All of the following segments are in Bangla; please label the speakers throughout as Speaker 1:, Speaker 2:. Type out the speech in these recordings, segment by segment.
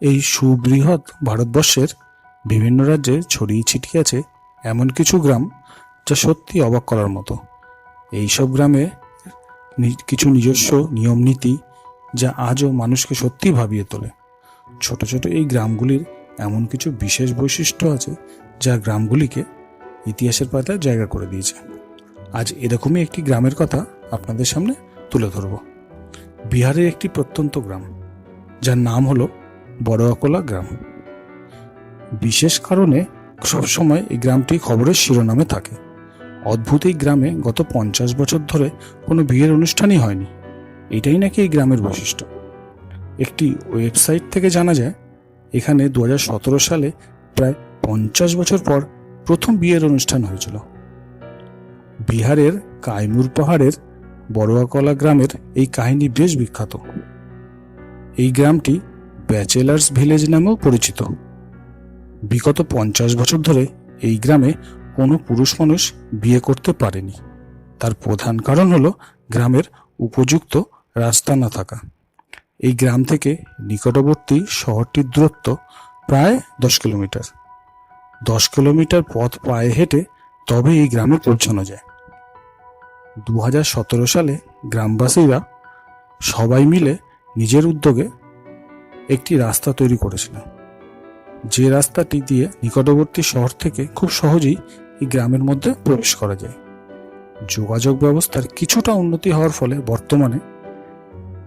Speaker 1: এই সুবৃহৎ ভারতবর্ষের বিভিন্ন রাজ্যে ছড়িয়ে ছিটিয়ে আছে এমন কিছু গ্রাম যা সত্যি অবাক করার মতো। এইসব গ্রামে কিছু নিজস্ব নিয়ম নীতি যা আজও মানুষকে সত্যি ভাবিয়ে তোলে। ছোট ছোট এই গ্রামগুলির এমন কিছু বিশেষ বৈশিষ্ট্য আছে যা গ্রামগুলিকে ইতিহাসের পাতায় জায়গা করে দিয়েছে। আজ এরকমই একটি গ্রামের কথা আপনাদের সামনে তুলে ধরব। বিহারের একটি প্রত্যন্ত গ্রাম, যার নাম হলো বড়আকোলা গ্রাম। বিশেষ কারণে সবসময় এই গ্রামটি খবরের শিরোনামে থাকে। অদ্ভুত এই গ্রামে গত পঞ্চাশ বছর ধরে কোনো বিয়ের অনুষ্ঠানই হয়নি। এটাই নাকি এই গ্রামের বৈশিষ্ট্য। একটি ওয়েবসাইট থেকে জানা যায়, এখানে দু হাজার সতেরো সালে প্রায় পঞ্চাশ বছর পর প্রথম বিয়ের অনুষ্ঠান হয়েছিল। বিহারের কাইমুর পাহাড়ের বড়ুয়াকলা গ্রামের এই কাহিনী বেশ বিখ্যাত। এই গ্রামটি ব্যাচেলার্স ভিলেজ নামেও পরিচিত। বিগত পঞ্চাশ বছর ধরে এই গ্রামে কোনো পুরুষ মানুষ বিয়ে করতে পারেনি। তার প্রধান কারণ হলো গ্রামের উপযুক্ত রাস্তা না থাকা। এই গ্রাম থেকে নিকটবর্তী শহরটির দূরত্ব প্রায় দশ কিলোমিটার। দশ কিলোমিটার পথ পায়ে হেঁটে তবে এই গ্রামে পৌঁছানো যায়। দু হাজার সতেরো সালে গ্রামবাসীরা সবাই মিলে নিজের উদ্যোগে একটি রাস্তা তৈরি করেছিল। যে রাস্তাটি দিয়ে নিকটবর্তী শহর থেকে খুব সহজেই এই গ্রামের মধ্যে প্রবেশ করা যায়। যোগাযোগ ব্যবস্থার কিছুটা উন্নতি হওয়ার ফলে বর্তমানে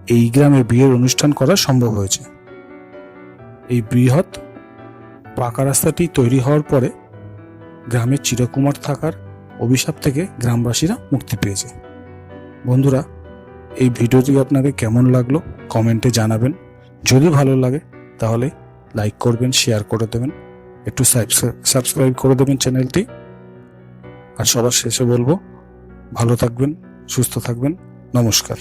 Speaker 1: এই গ্রামে বিয়ের অনুষ্ঠান করা সম্ভব হয়েছে। এই বৃহৎ পাকা রাস্তাটি তৈরি হওয়ার পরে গ্রামের চিরকুমার থাকার অভিশাপ থেকে গ্রামবাসীরা মুক্তি পেয়েছে। বন্ধুরা, এই ভিডিওটি আপনাদের কেমন লাগল? কমেন্টে জানাবেন। যদি ভালো লাগে, তাহলে লাইক করবেন শেয়ার করে দেবেন। একটু সাবস্ক্রাইব করে দেবেন চ্যানেলটি আর সবার শেষে বলব, ভালো থাকবেন, সুস্থ থাকবেন। নমস্কার।